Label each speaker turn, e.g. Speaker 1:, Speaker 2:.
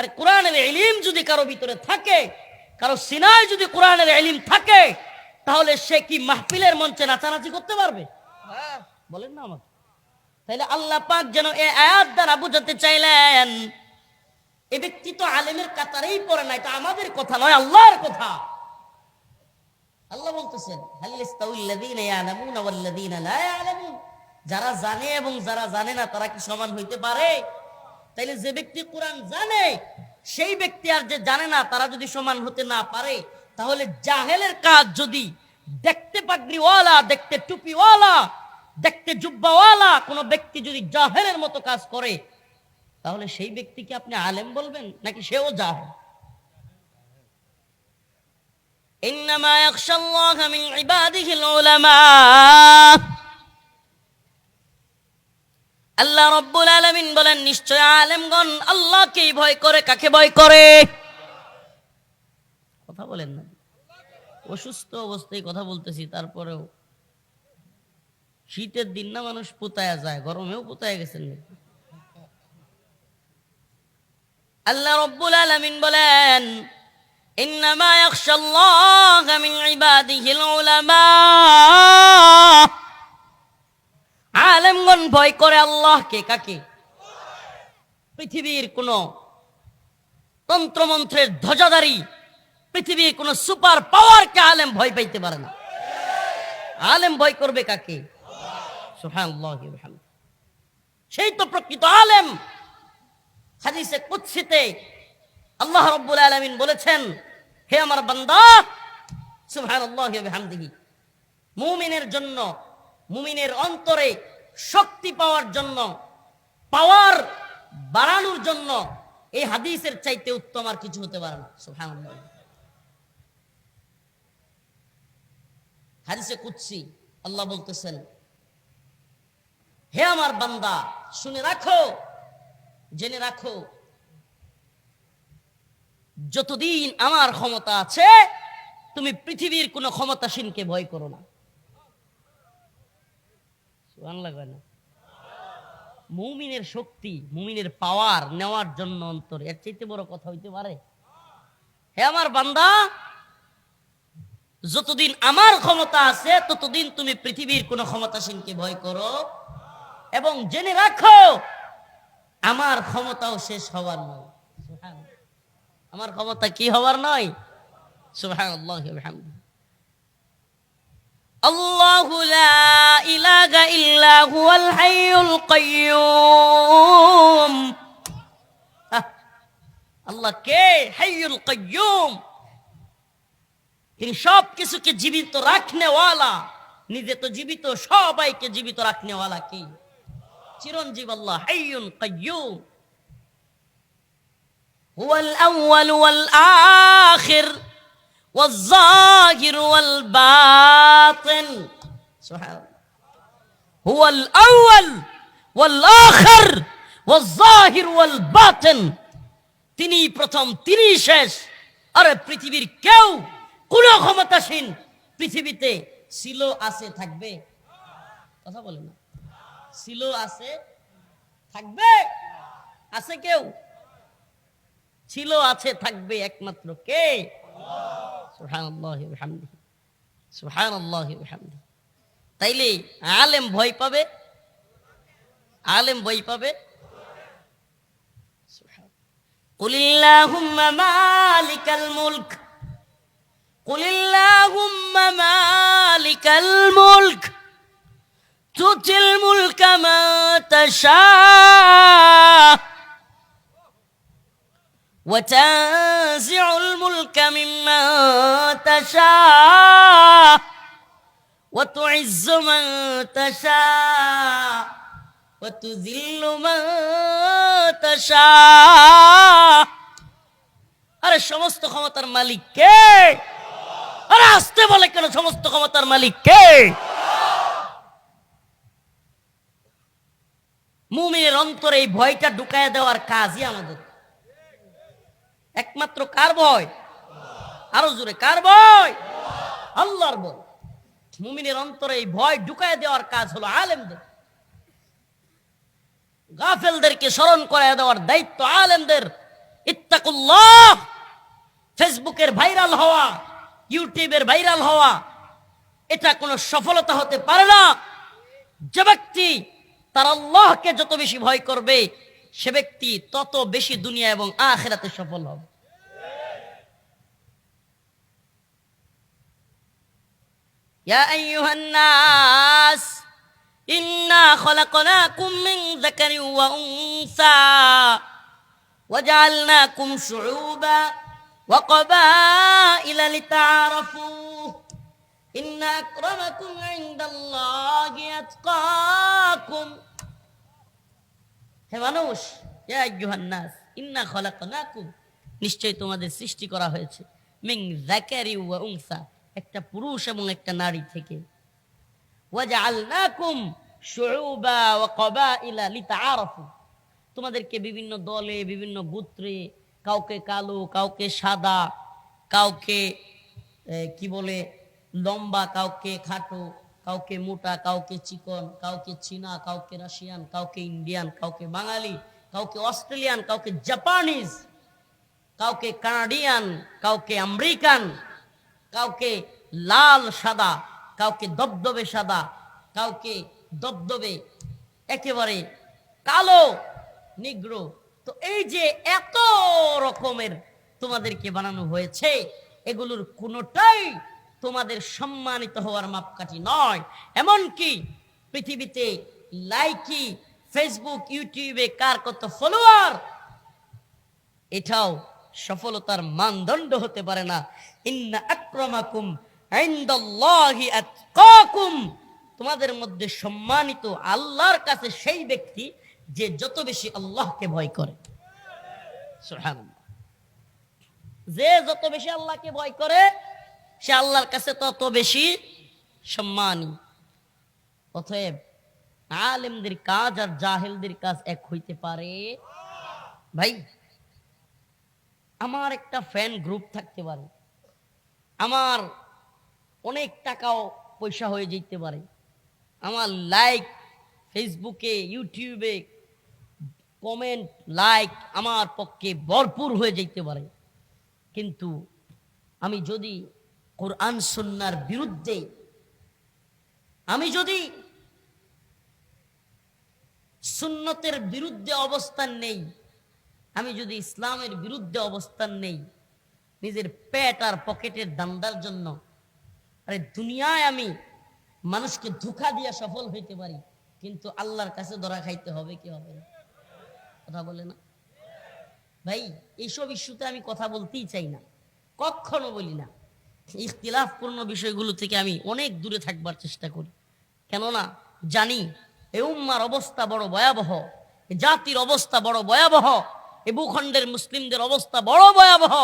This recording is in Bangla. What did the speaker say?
Speaker 1: আর কোরআনের এলিম যদি কারও ভিতরে থাকে কারও সিনায় যদি কোরআনের এলিম থাকে তাহলে সে কি মাহফিলের মঞ্চে নাচানাচি করতে পারবে? বলেন না আমাকে। তাহলে আল্লাহ পাক যেন এ আয়াত দ্বারা বুঝাতে চাইলেন এ ব্যক্তি তো আলেমের কাতারেই পড়ে না এটা আমাদের কথা নয় আল্লাহর কথা। আল্লাহ বলতেছেন যারা জানে এবং যারা জানে না তারা কি সমান হইতে পারে? তাইলে যে ব্যক্তি কোরআন জানে সেই ব্যক্তি আর যে জানে না তারা যদি সমান হতে না পারে তাহলে জাহেলের কাজ যদি দেখতে পাগড়িওয়ালা দেখতে টুপিওয়ালা দেখতে জুব্বাওয়ালা কোনো ব্যক্তি যদি জাহেলের মতো কাজ করে তাহলে সেই ব্যক্তিকে আপনি আলেম বলবেন নাকি সেও জাহেল إنما يخشى الله من عباده العلماء আল্লাহ রব্বুল আলামিন বলেন নিশ্চয় আলেমগণ আল্লাহকেই ভয় করে কাকে ভয় করে কথা বলেন না অসুস্থ অবস্থায় কথা বলতেছি তারপরেও শীতের দিন না মানুষ পোতায়া যায় গরমেও পোতায় গেছেন নাকি? আল্লাহ রব্বুল আলামিন বলেন إنما يخشى الله من عباده العلماء আলেমগণ ভয় করে আল্লাহকে, কাকে? পৃথিবীর কোন তন্ত্রমন্ত্রের ধ্বজাধারী, পৃথিবীর কোন সুপার পাওয়ারকে আলেম ভয় পাইতে পারে না। আলেম ভয় করবে কাকে। সেই তো প্রকৃত আলেম। হাদিসে কুৎসিতে আল্লাহ রব্বুল আলামিন বলেছেন, হে আমার বান্দা ওয়া বিহামদিহি, মুমিনের জন্য, মুমিনের অন্তরে শক্তি পাওয়ার জন্য, পাওয়ার বাড়ানোর জন্য এই হাদিসের চাইতে উত্তম আর কিছু হতে পারে না। সুবহানাল্লাহ। হাদিসে কুৎসি আল্লাহ বলতেছেন, হে আমার বান্দা, শুনে রাখো, জেনে রাখো, যতদিন আমার ক্ষমতা আছে, তুমি পৃথিবীর কোন ক্ষমতাসীনকে ভয় করো না। সুবহানাল্লাহ কয় না। মুমিনের শক্তি, মুমিনের পাওয়ার নেওয়ার জন্য অন্তর। এর চাইতে বড় কথা হইতে পারে, হে আমার বান্দা, যতদিন আমার ক্ষমতা আছে, ততদিন তুমি পৃথিবীর কোন ক্ষমতাসীনকে ভয় করো। এবং জেনে রাখো, আমার ক্ষমতাও শেষ হওয়ার নয়। আমার ক্ষমতা কি হওয়ার নয়? সুবহানাল্লাহ هو الحي القيوم আহ, আল্লাহ কে হাইয়ুল কাইয়ুম তিনি সব কিছুকে জীবিত রাখনেওয়ালা নিজে তো জীবিত সবাইকে জীবিত রাখনেওয়ালা কি চিরঞ্জীব আল্লাহ হাইয়ুল কাইয়ুম هو الأول والآخر والظاهر والباطن سبحان الله هو الأول والآخر والظاهر والباطن তিনি প্রথম তিনি শেষ আরে পৃথিবীর কেউ কোন ক্ষমতাসীন পৃথিবীতে ছিল আছে থাকবে কথা বলে না ছিল আছে থাকবে আছে কেউ ছিল আছে থাকবে একমাত্র কে সুবহানাল্লাহি ওয়া বিহামদিহি সুবহানাল্লাহি ওয়া বিহামদিহি তাইলে আলেম ভয় পাবে আলেম ভয় পাবে قل اللهم مالك الملك قل اللهم مالك الملك تؤتي الملك من تشاء وتنزع الملك ممن تشاء وتعز من تشاء وتذل من تشاء আরে সমস্ত ক্ষমতার মালিক কে আরে আসতে বলে কেন সমস্ত ক্ষমতার মালিক কে মুমিনের অন্তরে এই ভয়টা ঢুকায় দেওয়ার কাজই আমাদের একমাত্র কার ভয় আরো জোরে কার ভয় আল্লাহর ভয় মুমিনের অন্তরে এই ভয় ঢুকায় দেওয়ার কাজ হলো আলেমদের। গাফেলদেরকে স্মরণ করায় দেওয়ার দায়িত্ব আলেমদের। ইত্তাক ইত্তাকুল্লাহ! ফেসবুকের ভাইরাল হওয়া, ইউটিউবের ভাইরাল হওয়া, এটা কোনো সফলতা হতে পারে না। যে ব্যক্তি তার আল্লাহকে যত বেশি ভয় করবে, সে ব্যক্তি তত বেশি দুনিয়া এবং আখেরাতে সফল হবে। يا أيها الناس إنا خلقناكم من ذكر وأنثى وجعلناكم شعوبا وقبائل لتعارفوا إن أكرمكم عند الله أتقاكم হে মানুষ হে আইয়ুহান্নাস ইন্না খলাকনাকুম নিশ্চয় তোমাদের সৃষ্টি করা হয়েছে মিং যাকারি ওয়া উনসা একটা পুরুষ এবং একটা নারী থেকে। তোমাদেরকে বিভিন্ন দলে, বিভিন্ন গোত্রে, কাউকে কালো, কাউকে সাদা, কাউকে কি বলে, লম্বা, কাউকে খাটো, কাউকে মোটা, কাউকে চিকন, কাউকে চীনা, কাউকে রাশিয়ান, কাউকে ইন্ডিয়ান, কাউকে বাঙালি, কাউকে অস্ট্রেলিয়ান, কাউকে জাপানিজ, কাউকে কানাডিয়ান, কাউকে আমেরিকান কাউকে লাল সাদা, কাউকে দবদবে সাদা, কাউকে দবদবে একেবারে কালো, নিগ্র। তো এই যে এত রকমের তোমাদেরকে বানানো হয়েছে, এগুলোর কোনোটাই তোমাদের সম্মানিত হওয়ার মাপকাঠি নয়। এমনকি পৃথিবীতে লাইকি, ফেসবুক, ইউটিউবে কার কত ফলোয়ার, এটাও সফলতার মানদণ্ড হতে পারে না। ইন্না আক্রমাকুম তোমাদের মধ্যে সম্মানিত আল্লাহর কাছে সেই ব্যক্তি যে যত বেশি আল্লাহকে ভয় করে। যে যত বেশি আল্লাহকে ভয় করে, সে আল্লাহর কাছে তত বেশি সম্মানী। অতএব আলেমদের কাজ আর জাহেলদের কাজ এক হইতে পারে। ভাই আমার একটা ফ্যান গ্রুপ থাকতে পারে। আমার অনেক টাকাও পয়সা হয়ে যেতে পারে। আমার লাইক ফেসবুকে ইউটিউবে কমেন্ট লাইক আমার পক্ষে ভরপুর হয়ে যেতে পারে। কিন্তু আমি যদি কোরআন সুন্নার বিরুদ্ধে, আমি যদি সুন্নতের বিরুদ্ধে অবস্থান নেই আমি যদি ইসলামের বিরুদ্ধে অবস্থান নেই, নিজের পেট আর পকেটের দান্দার জন্য, আরে দুনিয়ায় আমি মানুষকে ধোকা দিয়ে সফল হইতে পারি, কিন্তু আল্লাহর কাছে ধরা খাইতে হবে কি হবে না? কথা বলে না? ভাই, এইসব ইস্যুতে আমি কথা বলতেই চাই না, কখনো বলি না। ইখতিলাফপূর্ণ বিষয়গুলো থেকে আমি অনেক দূরে থাকবার চেষ্টা করি, কেননা জানি এ উম্মার অবস্থা বড় ভয়াবহ জাতির অবস্থা বড় ভয়াবহ। এ ভূখণ্ডের মুসলিমদের অবস্থা বড় ভয়াবহ।